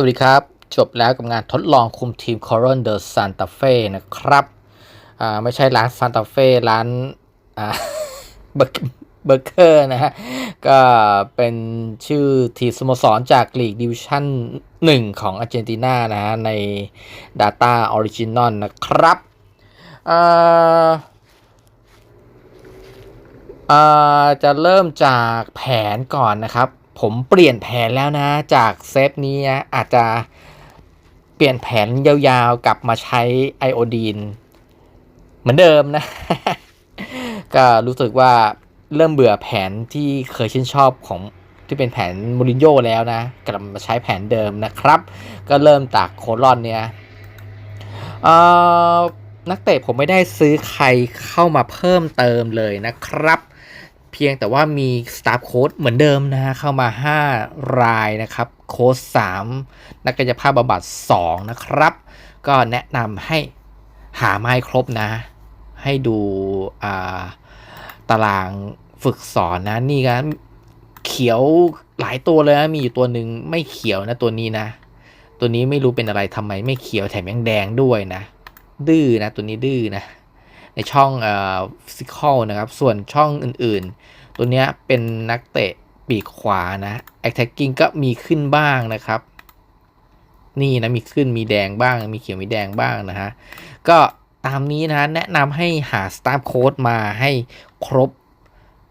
สวัสดีครับ จบแล้วกับงานทดลองคุมทีม c o r o n de Santa Fe นะครับ อ่า ไม่ใช่ร้าน Santa Fe ร้าน อ่าเบอร์เกอร์นะฮะ ก็เป็นชื่อทีมสโมสรจากลีกดิวิชั่น 1 ของอาร์เจนตินานะฮะ ใน Data Original นะครับ อ่าจะเริ่มจากแผนก่อนนะครับ ผมเปลี่ยนแผนแล้วนะ จากเซฟนี้นะอาจจะเปลี่ยนแผนยาวๆ กลับมาใช้ไอโอดีนเหมือนเดิมนะ ก็รู้สึกว่าเริ่มเบื่อแผนที่เคยชื่นชอบของที่เป็นแผนมูรินโญ่แล้วนะกลับมาใช้แผนเดิมนะครับ ก็เริ่มจากโคลอนเนี่ยเอ่อนักเตะผมไม่ได้ซื้อใครเข้ามาเพิ่มเติมเลยนะครับ เพียงแต่ว่ามีสตาฟโค้ดเหมือนเดิมนะฮะเข้ามา 5 รายนะครับ โค้ด3นักกายภาพบำบัด2นะครับ ก็แนะนำให้หาไม้ครบนะ ให้ดูาตารางฝึกสอนนะ นี่ก็เขียวหลายตัวเลยนะ มีอยู่ตัวหนึ่งไม่เขียวนะตัวนี้นะ ตัวนี้ไม่รู้เป็นอะไรทำไมไม่เขียวแถมยังแดงด้วยนะ ดื้อนะตัวนี้ดื้อนะ ช่องเอ่อฟิสิกอลนะครับ ส่วนช่องอื่นๆ ตัวเนี้ยเป็นนักเตะปีกขวานะ attacking ก็มีขึ้นบ้างนะครับ นี่นะมีขึ้นมีแดงบ้าง มีเขียวมีแดงบ้างนะฮะ ก็ตามนี้นะแนะนำให้หา staff coach มาให้ครบ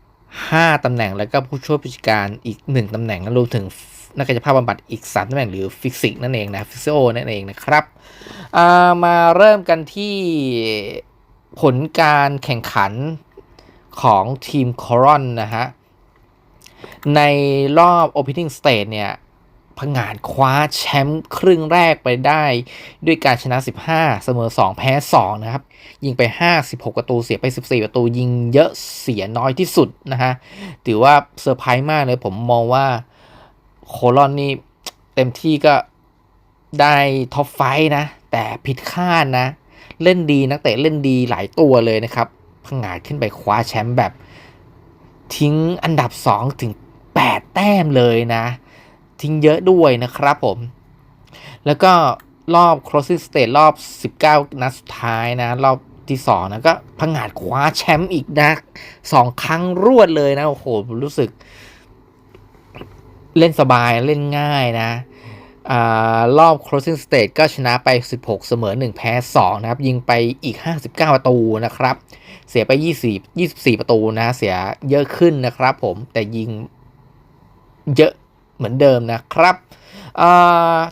5ตำแหน่งแล้วก็ผู้ช่วยผู้จัดการอีก 1ตำแหน่งรวมถึงนักกายภาพบำบัดอีก3ตำแหน่งหรือฟิสิกนั่นเองนะฟิสิโอนั่นเองนะครับามาเริ่มกันที่ ผลการแข่งขันของทีมคอรอนนะฮะ ในรอบ Opening Stage เนี่ยผงาดคว้าแชมป์ครึ่งแรกไปได้ด้วยการชนะ 15 เสมอ 2 แพ้ 2 นะครับ ยิงไป 56 ประตูเสียไป 14 ประตูยิงเยอะเสียน้อยที่สุดนะฮะ ถือว่าเซอร์ไพรส์มากเลยผมมองว่าโคลอนนี่เต็มที่ก็ได้ท็อปไฟนะ แต่ผิดคาดนะ เล่นดีนักเตะเล่นดีหลายตัวเลยนะครับผงาดขึ้นไปคว้าแชมป์แบบ ทิ้งอันดับ 2 ถึง 8 แต้มเลยนะ ทิ้งเยอะด้วยนะครับผม แล้วก็รอบ closing stage รอบ 19 นัดสุดท้ายนะ รอบที่2นะก็ผงาดคว้าแชมป์อีกนะสองครั้งรวดเลยนะ โอ้โห รู้สึก เล่นสบายเล่นง่ายนะ รอบ closing stage ก็ชนะไป 16 เสมอ 1 แพ้ 2 นะครับ ยิงไปอีก 59 ประตูนะครับ เสียไป 20 24 ประตูนะ เสียเยอะขึ้นนะครับผม แต่ยิงเยอะเหมือนเดิมนะครับ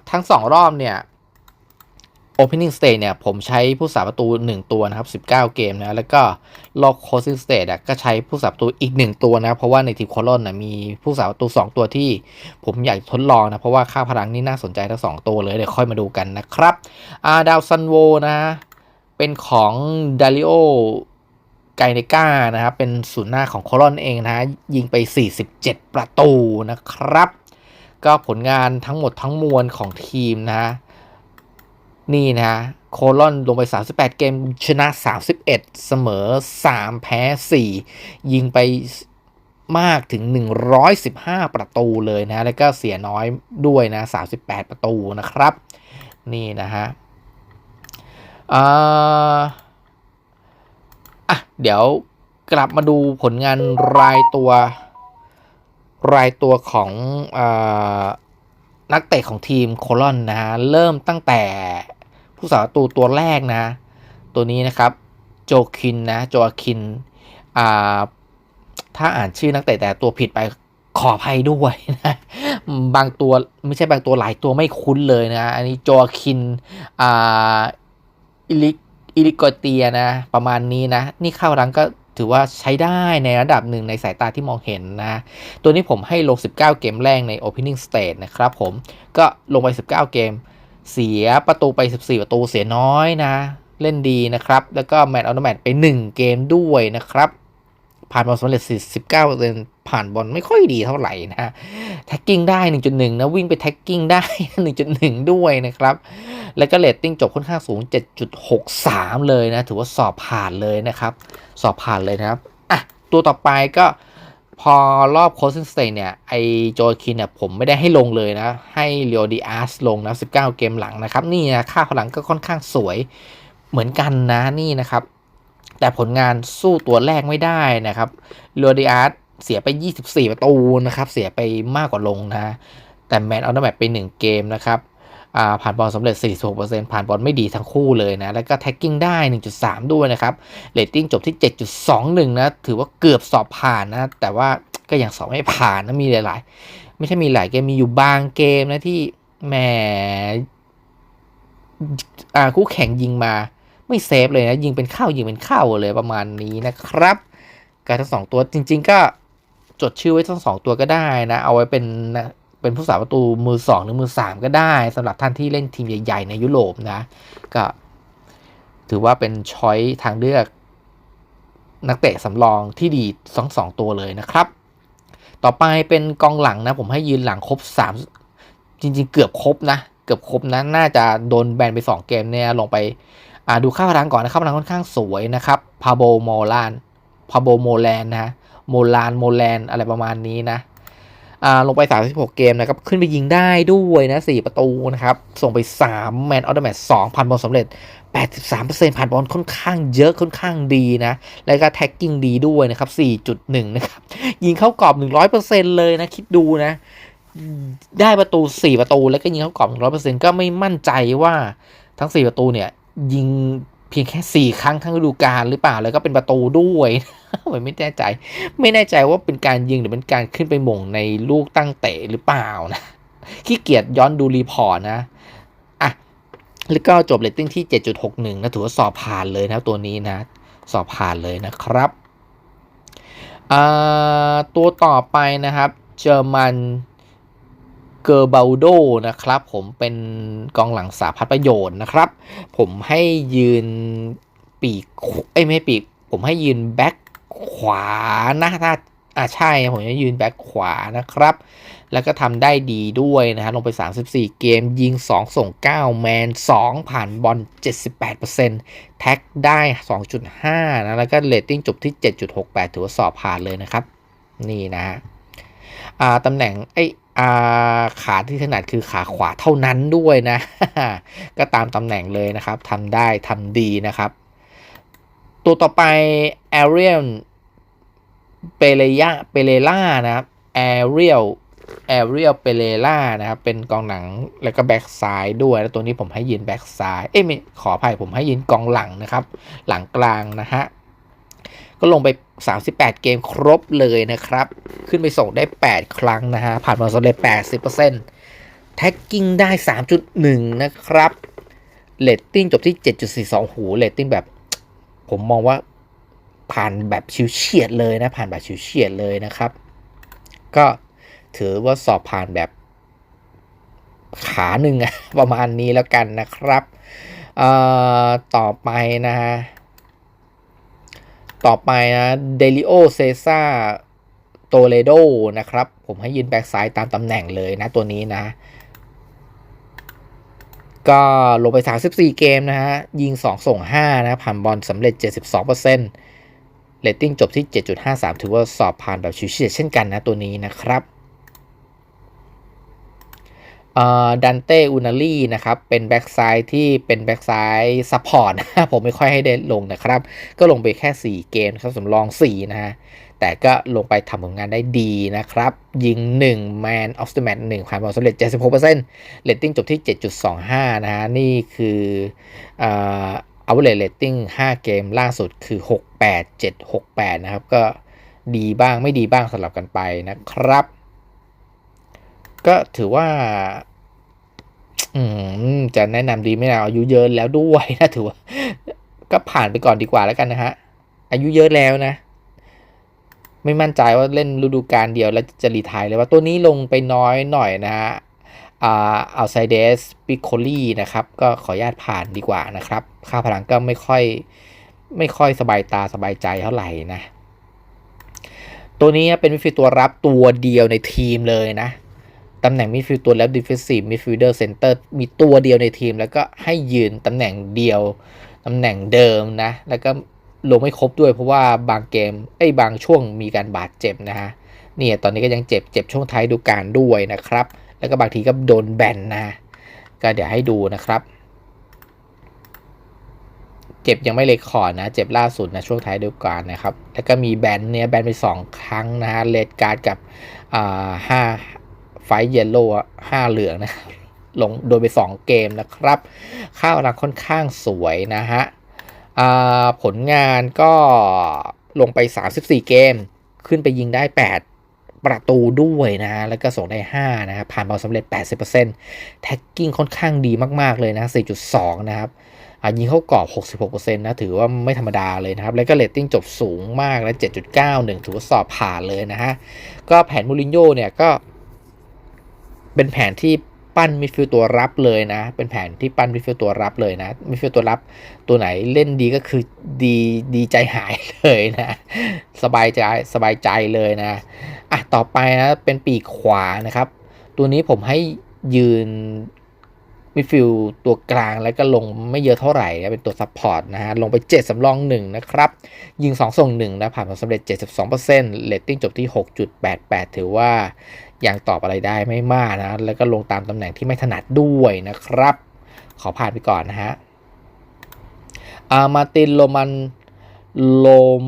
ทั้ง 2 รอบเนี่ย opening stage เนี่ยผมใช้ผู้สาประตู 1 ตัวนะครับ 19 เกมนะ แล้วก็รอบ closing stage อะก็ใช้ผู้สาประตูอีก 1 ตัวนะ เพราะว่าในทีมโคลอนนะมีผู้สาประตู 2 ตัวที่ผมอยากทดลองนะ เพราะว่าค่าพลังนี่น่าสนใจทั้ง 2 ตัวเลย เดี๋ยวค่อยมาดูกันนะครับอาดาวซันโวนะ เป็นของดาริโอไกเนกานะครับ เป็นศูนย์หน้าของโคลอนเองนะ ยิงไป 47 ประตูนะครับ ก็ผลงานทั้งหมดทั้งมวลของทีมนะ นี่นะโคลอนลงไป 38 เกมชนะ 31 เสมอ 3 แพ้ 4 ยิงไปมากถึง 115 ประตูเลยนะ แล้วก็เสียน้อยด้วยนะ 38 ประตูนะครับ นี่นะฮะอ่าอะ เดี๋ยวกลับมาดูผลงานรายตัวรายตัวของอนักเตะของทีมโคลอนนะฮะ เริ่มตั้งแต่ ผู้สาประตูตัวแรกนะ ตัวนี้นะครับโจคินนะโจอาคินอ่าถ้าอ่านชื่อนักเตะแต่ตัวผิดไปขออภัยด้วยนะบางตัวไม่ใช่บางตัวหลายตัวไม่คุ้นเลยนะ อันนี้โจอาคินอ่าอิลิอิลิโกเตียนะ ประมาณนี้นะ นี่เข้ารังก็ถือว่าใช้ได้ในระดับหนึ่งในสายตาที่มองเห็นนะ ตัวนี้ผมให้ลง 19 เกมแรกใน Opening Stage นะครับผมก็ลงไป 19 เกม เสียประตูไป 14 ประตูเสียน้อยนะ เล่นดีนะครับ แล้วก็แมตช์ออโตแมตไป 1 เกมด้วยนะครับ ผ่านบอลสำเร็จ19ผ่านบอลไม่ค่อยดีเท่าไหร่นะแท็กกิ้งได้ 1.1 นะ วิ่งไปแท็กกิ้งได้ 1.1 ด้วยนะครับ แล้วก็เรตติ้งจบค่อนข้างสูง 7.63 เลยนะ ถือว่าสอบผ่านเลยนะครับ สอบผ่านเลยนะครับอะตัวต่อไปก็ พอรอบโคส i ิ g สเตย์เนี่ย ไอโจคินเนี่ย ผมไม่ได้ให้ลงเลยนะ ให้เรียวดีอาร์สลงนะ 19 เกมหลังนะครับ นี่นะ ค่าพลังก็ค่อนข้างสวยเหมือนกันนะนี่นะครับ แต่ผลงานสู้ตัวแรกไม่ได้นะครับเรียวดีอาร์สเสียไป 24 ประตูนะครับ เสียไปมากกว่าลงนะ แต่แมนเอาเดอร์แมตไป 1 เกมนะครับ ผ่านบอลสำเร็จ 46%ผ่านบอลไม่ดีทั้งคู่เลยนะ แล้วก็แท็กกิ้งได้ 1.3 ด้วยนะครับเรตติ้งจบที่ 7.21 นะ ถือว่าเกือบสอบผ่านนะ แต่ว่าก็ยังสอบไม่ผ่านนะ มีหลาย ๆ ไม่ใช่มีหลายเกม มีอยู่บางเกมนะที่แหมคู่แข่งยิงมาไม่เซฟเลยนะ ยิงเป็นเข้ายิงเป็นเข้าเลยประมาณนี้นะครับ การทั้งสองตัวจริง ๆ ก็จดชื่อไว้ทั้งสองตัวก็ได้นะ เอาไว้เป็น เป็นผู้สาประตูมือสองหรือมือสามก็ได้สำหรับท่านที่เล่นทีมใหญ่ ๆ ในยุโรปนะ ก็ถือว่าเป็นช้อยทางเลือก นักเตะสำรองที่ดีสองสองตัวเลยนะครับ ต่อไปเป็นกองหลังนะ ผมให้ยืนหลังครบสามจริง ๆ เกือบครบนะ เกือบครบนะน่าจะโดนแบนไป 2 เกมเนี่ยลงไปดูค่าพลังก่อนนะครับพลังค่อนข้างสวยนะครับพาโบโมลานพาโบโมแลนนะโมลานโมแลนอะไรประมาณนี้นะ ลงไป 36 เกมนะครับ ขึ้นไปยิงได้ด้วยนะ 4 ประตูนะครับ ส่งไป 3 แมนออเดอร์แมต2พันบอลสำเร็จ 83%ผ่านบอลค่อนข้างเยอะค่อนข้างดีนะ แล้วก็แท็กกิ้งดีด้วยนะครับ 4.1 นะครับ ยิงเข้ากรอบ 100%เลยนะ คิดดูนะ ได้ประตู 4 ประตู แล้วก็ยิงเข้ากรอบ 100%ก็ไม่มั่นใจว่าทั้ง 4 ประตูเนี่ยยิง เพียงแค่สี่ครั้งทั้งฤดูกาลหรือเปล่าแล้วก็เป็นประตูด้วยไม่แน่ใจ ไม่แน่ใจว่าเป็นการยิงหรือเป็นการขึ้นไปหม่งในลูกตั้งเตะหรือเปล่านะขี้เกียจย้อนดูรีพอร์ตนะอะแล้วก็จบเรตติ้งที่ 7.61 นะถือว่าสอบผ่านเลยนะตัวนี้นะ สอบผ่านเลยนะครับตัวต่อไปนะครับ เจอร์มัน เกอร์บาโดนะครับ ผมเป็นกองหลังสาพัฒประโยชน์นะครับ ผมให้ยืนปีกไอ้ไม่ปีก ผมให้ยืนแบ็คขวานะถ้าอ่าใช่ผมจะยืนแบ็คขวานะครับ แล้วก็ทำได้ดีด้วยนะฮะลงไป 34 เกมยิง 2 ส่ง 9 แมน 2 ผ่านบอล 78%แท็กได้ 2.5 นะ แล้วก็เรตติ้งจบที่ 7.68 ถือว่าสอบผ่านเลยนะครับ นี่นะฮะอ่าตำแหน่งไอ้ ขาที่ถนัดคือขาขวาเท่านั้นด้วยนะ ก็ตามตำแหน่งเลยนะครับทำได้ทำดีนะครับ ตัวต่อไป a r i ย l เปเรยาเปเรล่านะครับ a r i ย l a r i ย l เปเรล่านะครับ เป็นกองหนังแล้วก็แบ็กซ้ายด้วยแล้วตัวนี้ผมให้ยืนแบ็กซ้าย เอ้ยขออภัยผมให้ยืนกองหลังนะครับ หลังกลางนะฮะ ก็ลงไป 38 เกมครบเลยนะครับ ขึ้นไปส่งได้ 8 ครั้งนะฮะ ผ่านบอลสำเร็จ80%แท็กกิ้งได้ 3.1 นะครับเลตติ้งจบที่ 7.42 หูเลตติ้งแบบ ผมมองว่าผ่านแบบชิวเฉียดเลยนะ ผ่านแบบชิวเฉียดเลยนะครับ ก็ถือว่าสอบผ่านแบบขาหนึ่งประมาณนี้แล้วกันนะครับ ต่อไปนะฮะ ต่อไปนะเดลิโอเซซ่าโตเลโดนะครับ ผมให้ยืนแบ็กซ้ายตามตำแหน่งเลยนะตัวนี้นะ ก็ลงไป 34 เกมนะฮะ ยิง 2 ส่ง 5 นะ ผ่านบอลสำเร็จ 72%เรตติ้งจบที่ 7.53 ถือว่าสอบผ่านแบบชิวๆเช่นกันนะตัวนี้นะครับ ดันเต้อุนารีนะครับเป็นแบ็กซ้ายที่เป็นแบ็กซ้ายซัพพอร์ตนะผมไม่ค่อยให้ได้ลงนะครับ ก็ลงไปแค่ 4 เกมครับสำรอง 4 นะฮะแต่ก็ลงไปทำผลงานได้ดีนะครับ ยิง 1 Man of the Match 1ผ่านบอลสำเร็จ 76%เรตติ้งจบที่ 7.25 นะฮะ นี่คือเอาเลเรตติ้ง5 เกมล่าสุดคือ 68 7 68 นะครับ ก็ดีบ้างไม่ดีบ้างสลับกันไปนะครับ ก็ถือว่า จะแนะนำดีไม่เอาอายุเยอะแล้วด้วยนะถือว่าก็ผ่านไปก่อนดีกว่าแล้วกันนะฮะ อายุเยอะแล้วนะ ไม่มั่นใจว่าเล่นฤดูกาลเดียวแล้วจะรีทายเลยว่าตัวนี้ลงไปน้อยหน่อยนะฮะอ่าอัลไซเดสปิโคลี่นะครับ ก็ขออนุญาตผ่านดีกว่านะครับ ค่าพลังก็ไม่ค่อยไม่ค่อยสบายตาสบายใจเท่าไหร่นะ ตัวนี้เป็นมิฟิตัวรับตัวเดียวในทีมเลยนะ ตำแหน่งมิดฟิลด์ตัวแล้วดิฟเฟนซีฟมิดฟิลเดอร์เซนเตอร์มีตัวเดียวในทีม แล้วก็ให้ยืนตำแหน่งเดียวตำแหน่งเดิมนะ แล้วก็ลงไม่ครบด้วยเพราะว่าบางเกมไอ้บางช่วงมีการบาดเจ็บนะฮะเนี่ยตอนนี้ก็ยังเจ็บเจ็บช่วงท้ายดูกาลด้วยนะครับ แล้วก็บางทีก็โดนแบนนะก็เดี๋ยวให้ดูนะครับ เจ็บยังไม่เล็กคอร์ดนะ เจ็บล่าสุดนะช่วงท้ายดูกาลนะครับ แล้วก็มีแบนเนี่ยแบนไปสองครั้งนะฮะเลดการ์ดกับอ่าห้า ไฟเยลโล่ห้าเหลืองนะลงโดนไป 2 เกมนะครับค่าพลังค่อนข้างสวยนะฮะผลงานก็ลงไป 34 เกม ขึ้นไปยิงได้ 8 ประตูด้วยนะ แล้วก็ส่งได้ 5 นะครับผ่านบอลสำเร็จ 80%แท็กกิ้งค่อนข้างดีมาก ๆ เลยนะ 4.2 นะครับยิงเข้ากรอบ 66%นะ ถือว่าไม่ธรรมดาเลยนะครับ แล้วก็เรตติ้งจบสูงมากและ7.91 ถือว่าสอบผ่านเลยนะฮะ ก็แผนมูรินโญ่เนี่ยก็ เป็นแผนที่ปั้นมิดฟิลด์ตัวรับเลยนะ เป็นแผนที่ปั้นมิดฟิลด์ตัวรับเลยนะมิดฟิลด์ตัวรับตัวไหนเล่นดีก็คือดีดีใจหายเลยนะ สบายใจสบายใจเลยนะอะต่อไปนะเป็นปีกขวานะครับ ตัวนี้ผมให้ยืน มิดฟิลตัวกลางแล้วก็ลงไม่เยอะเท่าไหร่เป็นตัวซัพพอร์ตนะฮะลงไป 7สำรอง1นะครับยิง 2 ส่ง1นะผ่านผลสำเร็จ 72%เรตติ้งจบที่ 6.88 ถือว่ายังตอบอะไรได้ไม่มากนะ แล้วก็ลงตามตำแหน่งที่ไม่ถนัดด้วยนะครับ ขอผ่านไปก่อนนะฮะอามาตินโรมันโลม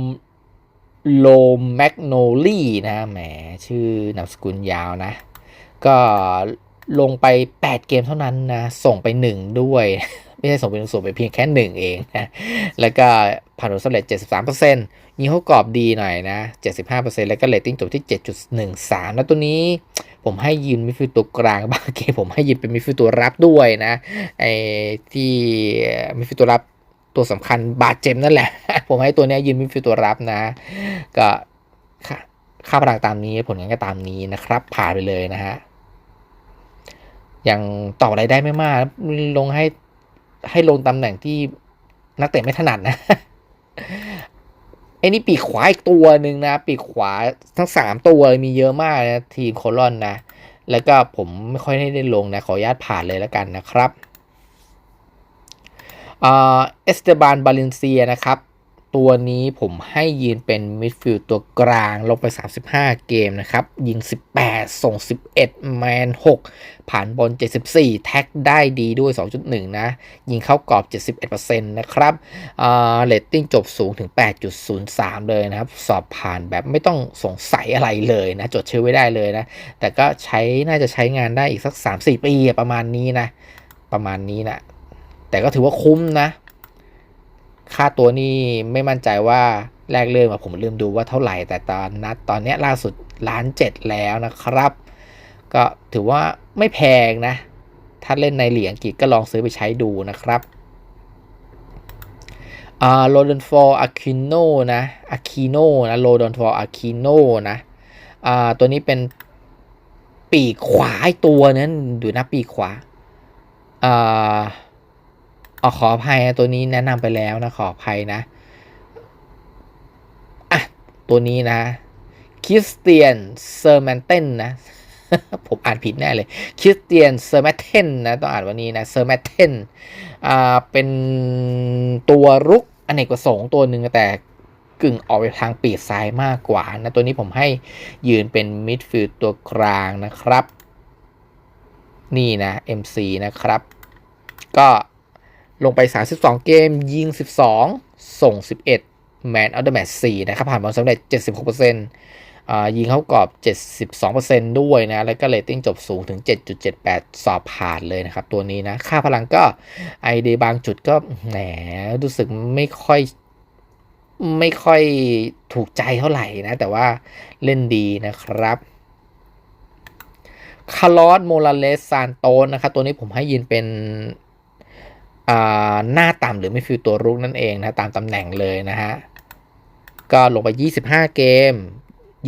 โลมแมกโนลีนะแหมชื่อนามสกุลยาวนะ ก็ ลงไป 8 เกมเท่านั้นนะ ส่งไป 1 ด้วย ไม่ใช่ส่งไปส่งไปเพียงแค่ 1 เองนะ แล้วก็ผ่านผลสำเร็จ 73%ยิงเข้ากรอบดีหน่อยนะ 75%แล้วก็เรตติ้งจบที่ 7.13 แล้วตัวนี้ผมให้ยืนมิดฟิลด์ตัวกลางบางเกมผมให้ยืนเป็นมิดฟิลด์ตัวรับด้วยนะไอ้ที่มิดฟิลด์ตัวรับตัวสำคัญบาดเจ็บนั่นแหละ ผมให้ตัวนี้ยืนมิดฟิลด์ตัวรับนะ ก็ค่าค่าพลังตามนี้ผลงานก็ตามนี้นะครับ ผ่านไปเลยนะฮะ ยังตออะไรได้ไม่มาก ลงให้ให้ลงตำแหน่งที่นักเตะไม่ถนัดนะไอ้นี่ปีกขวาอีกตัวหนึ่งนะ ปีกขวาทั้งสามตัวมีเยอะมากนะทีมโคลอนนะ แล้วก็ผมไม่ค่อยได้ลงนะ ขออนุญาตผ่านเลยแล้วกันนะครับเอสเตบานบาเลนเซียนะครับ ตัวนี้ผมให้ยืนเป็นมิดฟิลด์ตัวกลางลงไป 35 เกมนะครับ ยิง 18 ส่ง 11 แมน 6 ผ่านบอล74 แท็กได้ดีด้วย 2.1 นะ ยิงเข้ากรอบ 71%นะครับเรตติ้งจบสูงถึง 8.03 เลยนะครับ สอบผ่านแบบไม่ต้องสงสัยอะไรเลยนะ จดชื่อไว้ได้เลยนะ แต่ก็ใช้น่าจะใช้งานได้อีกสัก 3-4 ปีประมาณนี้นะ ประมาณนี้นะ แต่ก็ถือว่าคุ้มนะ ค่าตัวนี้ไม่มั่นใจว่าแรกเริ่มผมลืมดูว่าเท่าไหร่ แต่ตอนนัดตอนนี้ล่าสุดล้านเจ็ดแล้วนะครับ ก็ถือว่าไม่แพงนะ ถ้าเล่นในเหรียญอังกฤษก็ลองซื้อไปใช้ดูนะครับอ่าโรดอนฟอร์อาคิโนนะอาคิโนนะโรดอนฟอร์อาคิโนนะอ่าตัวนี้เป็นปีกขวาตัวนั้นดูนะปีกขวาอ่า เอาขออภัยนะตัวนี้แนะนำไปแล้วนะขออภัยนะอะตัวนี้นะคริสเตียนเซอร์แมนเทนนะผมอ่านผิดแน่เลยคริสเตียนเซอร์แมนเทนนะต้องอ่านวันนี้นะเซอร์แมนเทนอ่าเป็นตัวรุกอเนกประสงค์ตัวหนึ่งแต่กึ่งออกไปทางปีกซ้ายมากกว่านะตัวนี้ผมให้ยืนเป็นมิดฟิลด์ตัวกลางนะครับ นี่นะ MC นะครับ ก็ ลงไป 32 เกม ยิง 12 ส่ง 11 Man of the Match 4นะครับผ่านบอลสำเร็จ 76%ยิงเข้ากรอบ 72%ด้วยนะ แล้วก็เรตติ้งจบสูงถึง 7.78 สอบผ่านเลยนะครับ ตัวนี้นะ ค่าพลังก็ไอเดบางจุดก็แหมรู้สึกไม่ค่อยไม่ค่อยถูกใจเท่าไหร่นะ แต่ว่าเล่นดีนะครับคาร์ลอสโมราเลสซานโตนนะครับ ตัวนี้ผมให้ยืนเป็น หน้าต่ำหรือไม่ฟิลตัวรุกนั่นเองนะตามตำแหน่งเลยนะฮะ ก็ลงไป 25 เกม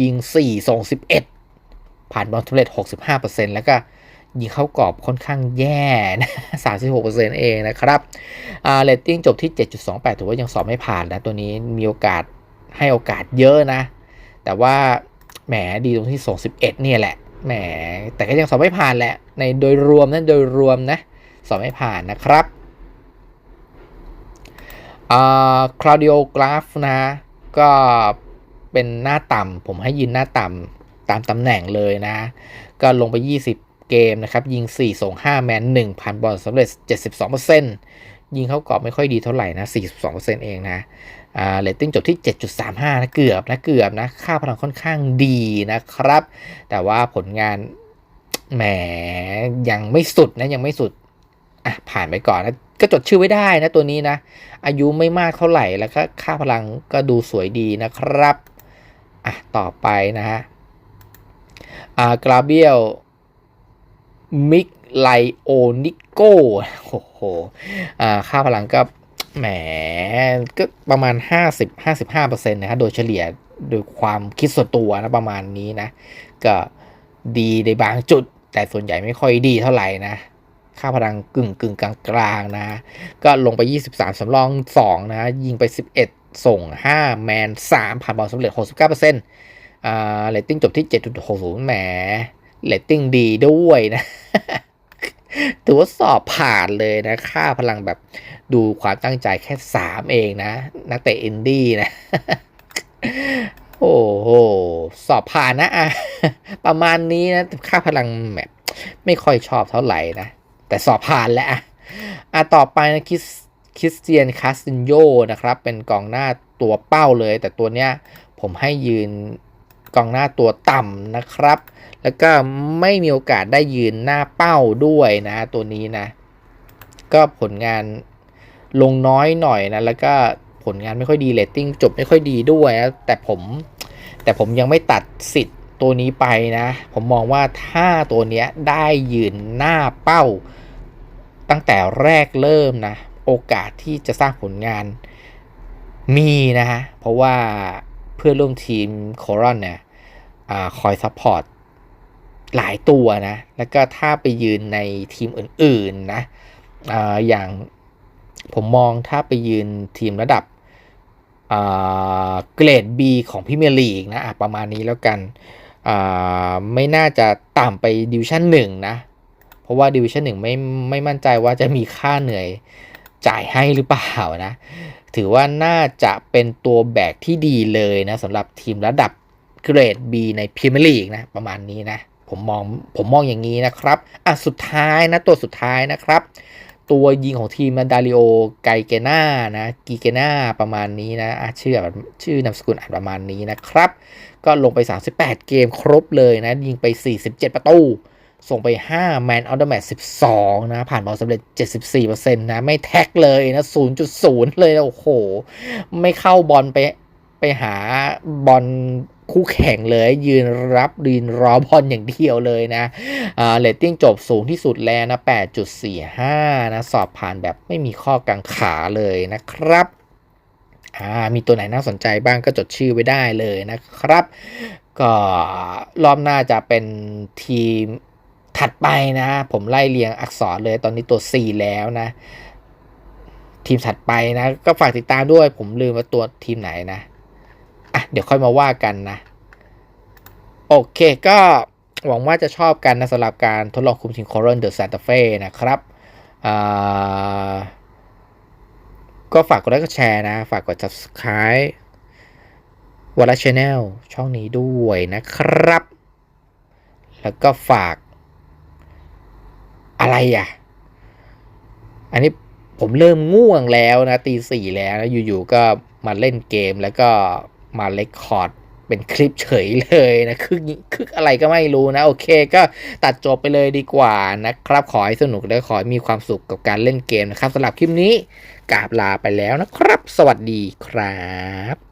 ยิง 4 ส่ง 11 ผ่านบอลทุเรศ65%แล้วก็ยิงเข้ากรอบค่อนข้างแย่นะ36%เองนะครับอ่าเรตติ้งจบที่ 7.28 ถือว่ายังสอบไม่ผ่านนะ ตัวนี้มีโอกาสให้โอกาสเยอะนะ แต่ว่าแหมดีตรงที่ส่ง 11 เนี่ยแหละ แหมแต่ก็ยังสอบไม่ผ่านแหละ ในโดยรวมนะโดยรวมนะ สอบไม่ผ่านนะครับ อกราฟนะก็เป็นหน้าต่ำผมให้ยืนหน้าต่ำตามตำแหน่งเลยนะ ก็ลงไป 20 เกมนะครับ ยิง 4 ส่ง 5 แมน1,000บอลสำเร็จ 72%ยิงเข้ากรอบไม่ค่อยดีเท่าไหร่นะ 42%เองนะอ่าเรตติ้งจบที่ 7.35 นะเกือบนะเกือบนะ ค่าพลังค่อนข้างดีนะครับ แต่ว่าผลงานแหมยังไม่สุดนะยังไม่สุดอะผ่านไปก่อนนะ ก็จดชื่อไว้ได้นะตัวนี้นะ อายุไม่มากเท่าไหร่แล้วก็ค่าพลังก็ดูสวยดีนะครับ อะ ต่อไปนะฮะอ่ากราเบียลมิกไลโอนิโกโอ้โหอ่าค่าพลังก็แหมก็ประมาณ 50 55%นะครับโดยเฉลี่ยโดยความคิดส่วนตัวนะประมาณนี้นะ ก็ดีในบางจุด แต่ส่วนใหญ่ไม่ค่อยดีเท่าไหร่นะ ค่าพลังกึ่งกึ่งกลางกลางนะ ก็ลงไป 23สำรอง 2 นะ ยิงไป 11 ส่ง 5 แมน 3 ผ่านบอลสำเร็จ 69%อ่าเรตติ้งจบที่ 7.60 แหมเรตติ้งดีด้วยนะถือว่าสอบผ่านเลยนะ ค่าพลังแบบดูความตั้งใจแค่ 3 เองนะ นักเตะอินดี้นะ โอ้โห สอบผ่านนะอะประมาณนี้นะ ค่าพลังแบบไม่ค่อยชอบเท่าไหร่นะ แต่สอบผ่านแล้วอะอะต่อไปนะคริสคริสเตียนคาสตินโยนะครับ เป็นกองหน้าตัวเป้าเลย แต่ตัวเนี้ยผมให้ยืนกองหน้าตัวต่ำนะครับ แล้วก็ไม่มีโอกาสได้ยืนหน้าเป้าด้วยนะตัวนี้นะ ก็ผลงานลงน้อยหน่อยนะ แล้วก็ผลงานไม่ค่อยดีเรตติ้งจบไม่ค่อยดีด้วยนะแต่ผมแต่ผมยังไม่ตัดสิทธิ์ ตัวนี้ไปนะ ผมมองว่าถ้าตัวเนี้ยได้ยืนหน้าเป้า ตั้งแต่แรกเริ่มนะ โอกาสที่จะสร้างผลงานมีนะฮะ เพราะว่าเพื่อนร่วมทีมโครอนเนี่ยอคอยซัพพอร์ตหลายตัวนะ แล้วก็ถ้าไปยืนในทีมอื่นๆนะออย่างผมมองถ้าไปยืนทีมระดับเกรด B ของพิเมีลีกนะประมาณนี้แล้วกัน ไม่น่าจะต่ำไปดิวชั่นหนึ่งนะ เพราะว่าดิวชั่นหนึ่งไม่ไม่มั่นใจว่าจะมีค่าเหนื่อยจ่ายให้หรือเปล่านะ ถือว่าน่าจะเป็นตัวแบกที่ดีเลยนะสำหรับทีมระดับเกรด B ในพรีเมียร์ลีกนะ ประมาณนี้นะ ผมมองผมมองอย่างนี้นะครับ อะสุดท้ายนะ ตัวสุดท้ายนะครับ ตัวยิงของทีมมันดาริโอไกเกน่านะกีเกน่าประมาณนี้นะอะชื่อแบบชื่อนามสกุลอ่านประมาณนี้นะครับ ก็ลงไป 38 เกมครบเลยนะ ยิงไป 47 ประตู ส่งไป 5 แมนออ t เ m แม t 12 นะ ผ่านบอลสำเร็จ 74%นะ ไม่แท็กเลยนะ 0.0 เลย โอ้โห ไม่เข้าบอลไปไปหาบอล คู่แข่งเลย ยืนรับยืนรอบอลอย่างเดียวเลยนะเรตติ้งจบสูงที่สุดแล้วนะ 8.45 นะ สอบผ่านแบบไม่มีข้อกังขาเลยนะครับมีตัวไหนน่าสนใจบ้างก็จดชื่อไว้ได้เลยนะครับ ก็รอบหน้าจะเป็นทีมถัดไปนะ ผมไล่เรียงอักษรเลยตอนนี้ตัว4แล้วนะ ทีมถัดไปนะ ก็ฝากติดตามด้วย ผมลืมว่าตัวทีมไหนนะ อะเดี๋ยวค่อยมาว่ากันนะ โอเคก็หวังว่าจะชอบกันนะสำหรับการทดลองคุมทีมโคโรนเดอะซานตาเฟ่นะครับก็ฝากกดไลค์กดแชร์นะ ฝากกด subscribe วอลล์ชแนลช่องนี้ด้วยนะครับ แล้วก็ฝาก อะไรอะ อันนี้ผมเริ่มง่วงแล้วนะ ตีสี่แล้วนะอยู่ๆก็มาเล่นเกมแล้วก็ มาเลคคอร์ดเป็นคลิปเฉยเลยนะคือคืออะไรก็ไม่รู้นะ โอเคก็ตัดจบไปเลยดีกว่านะครับ ขอให้สนุกและขอให้มีความสุขกับการเล่นเกมนะครับสำหรับคลิปนี้กราบลาไปแล้วนะครับ สวัสดีครับ